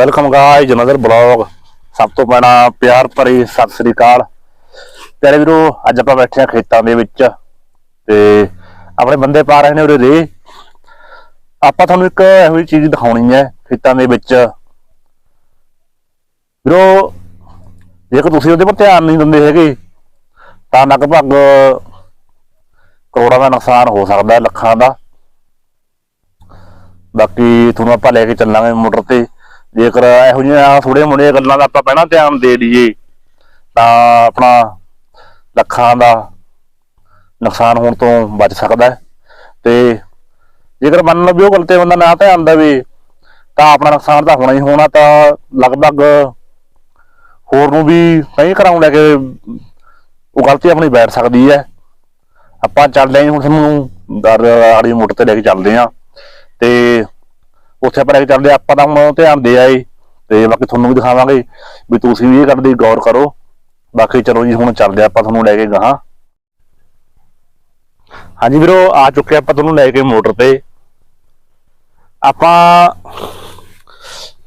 Welcome ਗਾਇ ਜਨਦਰ blog ਸਭ ਤੋਂ ਪਹਿਲਾਂ ਪਿਆਰ ਭਰੀ ਸਤਿ ਸ੍ਰੀ ਅਕਾਲ। ਪਿਆਰੇ ਵੀਰੋ, ਅੱਜ ਆਪਾਂ ਬੈਠੇ ਆ ਖੇਤਾਂ ਦੇ ਵਿੱਚ ਤੇ ਆਪਣੇ ਬੰਦੇ ਪਾ ਰਹੇ ਨੇ ਉਰੇ ਰੇ ਆਪਾਂ ਤੁਹਾਨੂੰ ਇੱਕ ਇਹੋ ਜਿਹੀ ਚੀਜ਼ ਦਿਖਾਉਣੀ ਹੈ ਖੇਤਾਂ ਦੇ ਵਿੱਚ। ਵੀਰੋ, ਜੇਕਰ ਤੁਸੀਂ ਉਹਦੇ ਪਰ ਧਿਆਨ ਨਹੀਂ ਦਿੰਦੇ ਹੈਗੇ, ਤਾਂ ਲਗਭਗ ਕਰੋੜਾਂ ਦਾ ਨੁਕਸਾਨ ਹੋ ਸਕਦਾ ਲੱਖਾਂ ਦਾ। ਬਾਕੀ ਤੁਹਾਨੂੰ ਆਪਾਂ ਲੈ ਕੇ ਚੱਲਾਂਗੇ ਮੋਟਰ ਤੇ। ਜੇਕਰ ਇਹੋ ਜਿਹੀਆਂ ਥੋੜੇ ਮੋੜੀਆਂ ਗੱਲਾਂ ਦਾ ਆਪਾਂ ਪਹਿਲਾਂ ਧਿਆਨ ਦੇ ਲਈਏ। ਤਾਂ ਆਪਣਾ ਲੱਖਾਂ ਦਾ ਨੁਕਸਾਨ ਹੋਣ ਤੋਂ ਬਚ ਸਕਦਾ ਤੇ ਜੇਕਰ ਮੰਨ ਲਓ ਵੀ ਉਹ ਗੱਲ ਤੇ ਬੰਦਾ ਨਾ ਧਿਆਨ ਦੇਵੇ, ਤਾਂ ਆਪਣਾ ਨੁਕਸਾਨ ਤਾਂ ਹੋਣਾ ਹੀ ਹੋਣਾ, ਤਾਂ ਲਗਭਗ ਹੋਰ ਨੂੰ ਵੀ ਕਈ ਘਰਾਂ ਨੂੰ ਲੈ ਕੇ ਉਹ ਗਲਤੀ ਆਪਣੀ ਬੈਠ ਸਕਦੀ ਹੈ। ਆਪਾਂ ਚੱਲਦੇ ਹਾਂ ਹੁਣ ਤੁਹਾਨੂੰ ਦਰ ਆੜੀ ਮੋਟਰ ਤੇ ਲੈ ਕੇ ਚੱਲਦੇ ਹਾਂ। ਤੇ ਉੱਥੇ ਆਪਾਂ ਲੈ ਕੇ ਚੱਲਦੇ ਹਾਂ, ਆਪਾਂ ਤਾਂ ਹੁਣ ਧਿਆਨ ਦੇ ਆਏ। ਤੇ ਬਾਕੀ ਤੁਹਾਨੂੰ ਵੀ ਦਿਖਾਵਾਂਗੇ ਵੀ ਤੁਸੀਂ ਵੀ ਇਹ ਗੱਲ ਦੀ ਗੌਰ ਕਰੋ। ਬਾਕੀ ਚਲੋ ਜੀ ਹੁਣ ਚੱਲਦੇ ਹਾਂ ਆਪਾਂ ਤੁਹਾਨੂੰ ਲੈ ਕੇ ਗਾਹਾਂ। ਹਾਂਜੀ ਵੀਰੋ ਆ ਚੁੱਕੇ ਆਪਾਂ ਤੁਹਾਨੂੰ ਲੈ ਕੇ ਮੋਟਰ ਤੇ। ਆਪਾਂ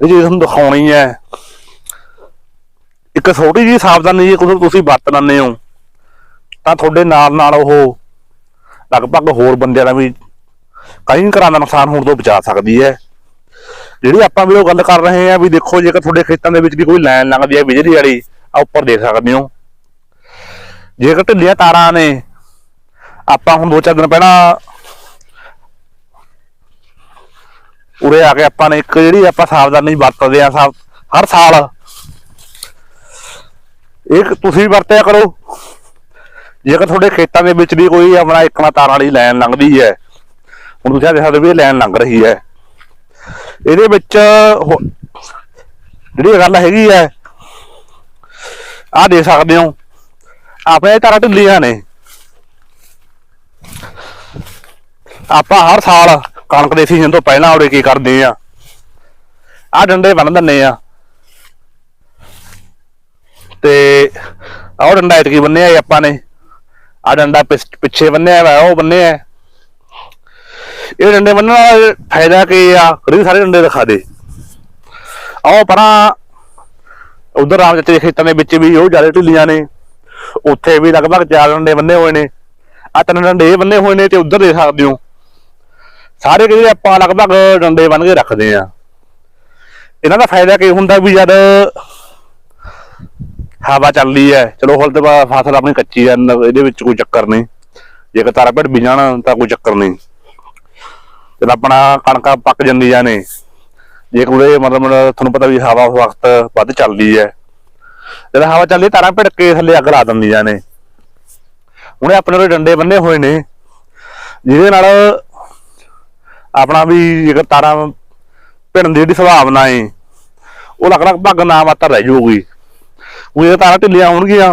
ਇਹ ਜੀ ਤੁਹਾਨੂੰ ਦਿਖਾਉਣੀ ਹੈ ਇੱਕ ਛੋਟੀ ਜੀ ਸਾਵਧਾਨੀ ਜੇ ਕੋਈ ਤੁਸੀਂ ਵਰਤ ਲੈਂਦੇ ਹੋ। ਤਾਂ ਤੁਹਾਡੇ ਨਾਲ ਨਾਲ ਉਹ ਲਗਭਗ ਹੋਰ ਬੰਦਿਆਂ ਦਾ ਵੀ ਕਈ ਘਰਾਂ ਦਾ ਨੁਕਸਾਨ ਹੋਣ ਤੋਂ ਬਚਾ ਸਕਦੀ ਹੈ। ਜਿਹੜੀ ਆਪਾਂ ਵੀ ਉਹ ਗੱਲ ਕਰ ਰਹੇ ਆ ਵੀ ਦੇਖੋ ਜੇਕਰ ਤੁਹਾਡੇ ਖੇਤਾਂ ਦੇ ਵਿੱਚ ਵੀ ਕੋਈ ਲਾਈਨ ਲੰਘਦੀ ਹੈ ਬਿਜਲੀ ਵਾਲੀ ਆ ਉੱਪਰ ਦੇਖ ਸਕਦੇ ਹੋ। ਜੇਕਰ ਢਿੱਲੀਆਂ ਤਾਰਾਂ ਨੇ, ਆਪਾਂ ਹੁਣ ਦੋ ਚਾਰ ਦਿਨ ਪਹਿਲਾਂ ਉਰੇ ਆ ਕੇ ਆਪਾਂ ਨੇ ਇੱਕ ਜਿਹੜੀ ਆਪਾਂ ਸਾਵਧਾਨੀ ਵਰਤਦੇ ਆ ਸਭ ਹਰ ਸਾਲ। ਇੱਕ ਤੁਸੀਂ ਵੀ ਵਰਤਿਆ ਕਰੋ। ਜੇਕਰ ਤੁਹਾਡੇ ਖੇਤਾਂ ਦੇ ਵਿੱਚ ਵੀ ਕੋਈ ਆਪਣਾ ਇੱਕ ਨਾ ਤਾਰਾਂ ਵਾਲੀ ਲਾਈਨ ਲੰਘਦੀ ਹੈ, ਹੁਣ ਤੁਸੀਂ ਦੇਖ ਸਕਦੇ ਵੀ ਇਹ ਲਾਈਨ ਲੰਘ ਰਹੀ ਹੈ। ਇਹਦੇ ਵਿੱਚ ਹੋ- ਜਿਹੜੀ ਇਹ ਗੱਲ ਹੈਗੀ ਹੈ ਆਹ ਦੇਖ ਸਕਦੇ ਹੋ। ਆਪਣੇ ਤਾਰਾ ਢਿੱਲੀਆਂ ਨੇ। ਆਪਾਂ ਹਰ ਸਾਲ ਕਣਕ ਦੇ ਸੀਜ਼ਨ ਤੋਂ ਪਹਿਲਾਂ ਉਰੇ ਕੀ ਕਰਦੇ ਆ? ਆਹ ਡੰਡੇ ਬੰਨ ਦਿੰਨੇ ਆ। ਤੇ ਆਹ ਡੰਡਾ ਇਤਕੀ ਬੰਨਿਆ ਜੀ ਆਪਾਂ ਨੇ। ਆਹ ਡੰਡਾ ਪਿਛ- ਪਿੱਛੇ ਬੰਨਿਆ ਵਾ, ਉਹ ਬੰਨਿਆ ਇਹ ਡੰਡੇ ਬੰਨਣ ਦਾ ਫਾਇਦਾ ਕੀ ਆ? ਖੜੀ ਸਾਰੇ ਡੰਡੇ ਦਿਖਾ ਦੇ। ਆਓ ਪਰਾਂ। ਉਧਰ ਰਾਮ ਚਾਚੇ ਦੇ ਖੇਤਾਂ ਦੇ ਵਿੱਚ ਵੀ ਉਹ ਜ਼ਿਆਦਾ ਢਿੱਲੀਆਂ ਨੇ। ਉੱਥੇ ਵੀ ਲਗਭਗ ਚਾਰ ਡੰਡੇ ਬੰਨੇ ਹੋਏ ਨੇ। ਆ ਤਿੰਨ ਡੰਡੇ ਬੰਨੇ ਹੋਏ ਨੇ ਤੇ ਉਧਰ ਦੇ ਸਕਦੇ ਹੋ। ਸਾਰੇ ਕਿਤੇ ਆਪਾਂ ਲਗਭਗ ਡੰਡੇ ਬੰਨ ਕੇ ਰੱਖਦੇ ਆ। ਇਹਨਾਂ ਦਾ ਫਾਇਦਾ ਕੀ ਹੁੰਦਾ ਵੀ ਜਦ ਹਵਾ ਚੱਲਦੀ ਹੈ, ਚਲੋ ਹੁਣ ਤੇ ਬਾ- ਫਸਲ ਆਪਣੀ ਕੱਚੀ ਹੈ, ਇਹਦੇ ਵਿੱਚ ਕੋਈ ਚੱਕਰ ਨਹੀਂ। ਜੇਕਰ ਤਾਰਾ ਭਿੜ ਵੀ ਜਾਣਾ ਤਾਂ ਕੋਈ ਚੱਕਰ ਨਹੀਂ। ਜਦ ਆਪਣਾ ਕਣਕਾਂ ਪੱਕ ਜਾਂਦੀਆਂ ਨੇ, ਜੇ ਕੋਈ ਮਤਲਬ ਤੁਹਾਨੂੰ ਪਤਾ ਵੀ ਹਵਾ ਉਸ ਵਕਤ ਵੱਧ ਚੱਲਦੀ ਹੈ। ਜਦ ਹਵਾ ਚੱਲਦੀ ਤਾਰਾਂ ਭਿੜ ਕੇ ਥੱਲੇ ਅੱਗ ਲਾ ਦਿੰਦੀਆਂ ਨੇ। ਉਹਨੇ ਆਪਣੇ ਕੋਲ ਡੰਡੇ ਬੰਨੇ ਹੋਏ ਨੇ, ਜਿਹਦੇ ਨਾਲ ਆਪਣਾ ਵੀ ਜੇਕਰ ਤਾਰਾਂ ਭਿੜਨ ਦੀ ਜਿਹੜੀ ਸੰਭਾਵਨਾ ਏ, ਉਹ ਲੱਗ ਲਗਭਗ ਨਾ ਮਾਤਰ ਰਹਿ ਜਾਊਗੀ। ਉਹ ਇਹ ਤਾਰਾਂ ਢਿੱਲੀਆਂ ਹੋਣਗੀਆਂ,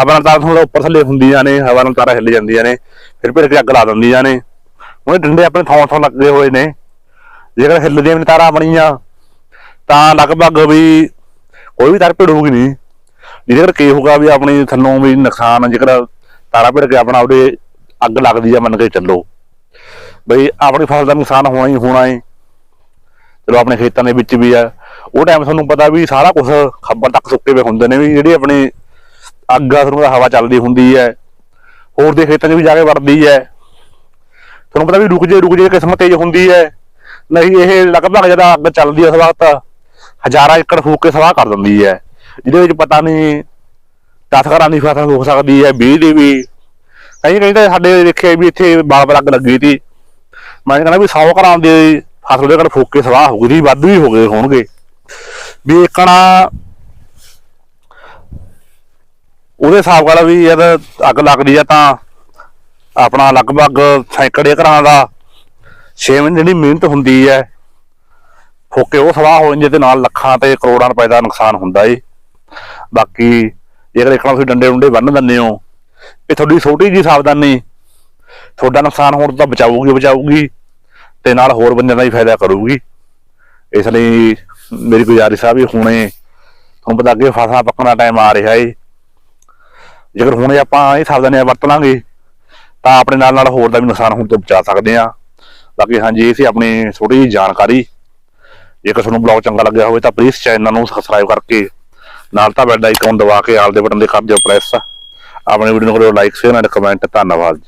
ਹਵਾ ਨਾਲ ਤਾਰਾਂ ਥੋੜਾ ਉੱਪਰ ਥੱਲੇ ਹੁੰਦੀਆਂ ਨੇ, ਹਵਾ ਨਾਲ ਤਾਰਾਂ ਹਿੱਲ ਜਾਂਦੀਆਂ ਨੇ, ਫਿਰ ਭਿੜ ਕੇ ਅੱਗ ਲਾ ਦਿੰਦੀਆਂ ਨੇ। ਉਹਨੇ ਡੰਡੇ ਆਪਣੇ ਥਾਂ ਥਾਂ ਲੱਗੇ ਹੋਏ ਨੇ। ਜੇਕਰ ਹਿੱਲਦੀਆਂ ਵੀ ਤਾਰਾਂ ਬਣੀਆਂ, ਤਾਂ ਲਗਭਗ ਵੀ ਕੋਈ ਵੀ ਤਾਰ ਭਿੜੂਗੀ ਨਹੀਂ। ਜੇਕਰ ਕੀ ਹੋਊਗਾ ਵੀ ਆਪਣੀ ਥੱਲੋਂ ਵੀ ਨੁਕਸਾਨ, ਜੇਕਰ ਤਾਰਾ ਭਿੜ ਕੇ ਆਪਣਾ ਉਹਦੇ ਅੱਗ ਲੱਗਦੀ ਆ ਮੰਨ ਕੇ ਚੱਲੋ। ਬਈ ਆਪਣੀ ਫਸਲ ਦਾ ਨੁਕਸਾਨ ਹੋਣਾ ਹੀ ਹੋਣਾ ਹੈ ਚਲੋ ਆਪਣੇ ਖੇਤਾਂ ਦੇ ਵਿੱਚ ਵੀ ਆ। ਉਹ ਟਾਈਮ ਤੁਹਾਨੂੰ ਪਤਾ ਵੀ ਸਾਰਾ ਕੁਝ ਖੱਬਰ ਤੱਕ ਸੁੱਕੇ ਹੋਏ ਹੁੰਦੇ ਨੇ ਵੀ ਜਿਹੜੀ ਆਪਣੀ ਅੱਗ ਆ, ਤੁਹਾਨੂੰ ਹਵਾ ਚੱਲਦੀ ਹੁੰਦੀ ਹੈ। ਹੋਰ ਦੇ ਖੇਤਾਂ 'ਚ ਵੀ ਜਾ ਕੇ ਵੜਦੀ ਹੈ। ਤੁਹਾਨੂੰ ਪਤਾ ਵੀ ਰੁਕ ਜੇ ਰੁਕ ਜੇ, ਕਿਸਮਤ ਤੇਜ਼ ਹੁੰਦੀ ਹੈ। ਨਹੀਂ, ਇਹ ਲਗਭਗ ਜਦੋਂ ਅੱਗ ਚੱਲਦੀ ਹੈ ਉਸ ਵਕਤ, ਹਜ਼ਾਰਾਂ ਏਕੜ ਫੂਕ ਕੇ ਸਵਾਹ ਕਰ ਦਿੰਦੀ ਹੈ। ਜਿਹਦੇ ਵਿੱਚ ਪਤਾ ਨਹੀਂ 10 ਘਰਾਂ ਦੀ ਫਸਲ ਹੋ ਸਕਦੀ ਹੈ 20 ਦੀ ਵੀ। ਕਈ ਕਈ ਤਾਂ ਸਾਡੇ ਦੇਖਿਆ ਵੀ ਇੱਥੇ ਬਾਲ ਅੱਗ ਲੱਗੀ ਸੀ। ਮੈਂ ਕਹਿੰਦਾ ਵੀ 100 ਘਰਾਂ ਦੀ ਫਸਲ ਦੇ ਘਰ ਫੂਕ ਕੇ ਸਵਾਹ ਹੋ ਗਈ ਸੀ, ਵੱਧ ਵੀ ਹੋ ਗਏ ਹੋਣਗੇ। ਵੀ ਇੱਕਣਾ ਉਹਦੇ ਹਿਸਾਬ ਨਾਲ ਵੀ ਜਦ ਅੱਗ ਲੱਗਦੀ ਆ ਤਾਂ ਆਪਣਾ ਲਗਭਗ ਸੈਂਕੜੇ ਘਰਾਂ ਦਾ 6 ਮਹੀਨੇ ਜਿਹੜੀ ਮਿਹਨਤ ਹੁੰਦੀ ਹੈ। ਫੋਕੇ ਉਹ ਸਵਾਹ ਹੋ ਜਾਂਦੇ ਤੇ ਨਾਲ ਲੱਖਾਂ ਤੇ ਕਰੋੜਾਂ ਰੁਪਏ ਦਾ ਨੁਕਸਾਨ ਹੁੰਦਾ ਏ। ਬਾਕੀ ਜੇਕਰ ਇੱਕਣਾ ਤੁਸੀਂ ਡੰਡੇ ਡੁੰਡੇ ਬੰਨ ਦਿੰਦੇ ਹੋ, ਇਹ ਤੁਹਾਡੀ ਛੋਟੀ ਜੀ ਸਾਵਧਾਨੀ, ਤੁਹਾਡਾ ਨੁਕਸਾਨ ਹੋਣ ਤੋਂ ਤਾਂ ਬਚਾਊਗੀ ਬਚਾਊਗੀ ਤੇ ਨਾਲ ਹੋਰ ਬੰਦਿਆਂ ਦਾ ਵੀ ਫਾਇਦਾ ਕਰੂਗੀ। ਇਸ ਲਈ ਮੇਰੀ ਗੁਜ਼ਾਰਿਸ਼ ਆ ਵੀ ਹੁਣੇ ਤੁਹਾਨੂੰ ਪਤਾ ਅੱਗੇ ਫਸਲਾਂ ਪੱਕਣ ਦਾ ਟਾਈਮ ਆ ਰਿਹਾ ਏ। ਜੇਕਰ ਹੁਣੇ ਆਪਾਂ ਇਹ ਸਾਵਧਾਨੀਆਂ ਵਰਤ ਲਾਂਗੇ ਤਾਂ ਆਪਣੇ ਨਾਲ ਨਾਲ ਹੋਰ ਦਾ ਵੀ ਨੁਕਸਾਨ ਹੋਣ ਤੋਂ ਬਚਾ ਸਕਦੇ ਆ ਬਾਕੀ ਹਾਂਜੀ, ਇਹ ਸੀ ਆਪਣੀ ਛੋਟੀ ਜਿਹੀ ਜਾਣਕਾਰੀ। ਜੇਕਰ ਤੁਹਾਨੂੰ ਬਲੌਗ ਚੰਗਾ ਲੱਗਿਆ ਹੋਵੇ ਤਾਂ ਪਲੀਜ਼ ਚੈਨਲ ਨੂੰ ਸਬਸਕ੍ਰਾਈਬ ਕਰਕੇ ਨਾਲ ਤਾਂ ਬੈਲ ਆਈਕਨ ਦਬਾ ਕੇ ਆਲ ਦੇ ਬਟਨ ਦੇ ਕਰ ਦਿਓ ਪ੍ਰੈਸ ਆਪਣੇ ਵੀਡੀਓ ਨੂੰ ਕਰੋ ਲਾਈਕ ਸ਼ੇਅਰ ਐਂਡ ਕਮੈਂਟ ਧੰਨਵਾਦ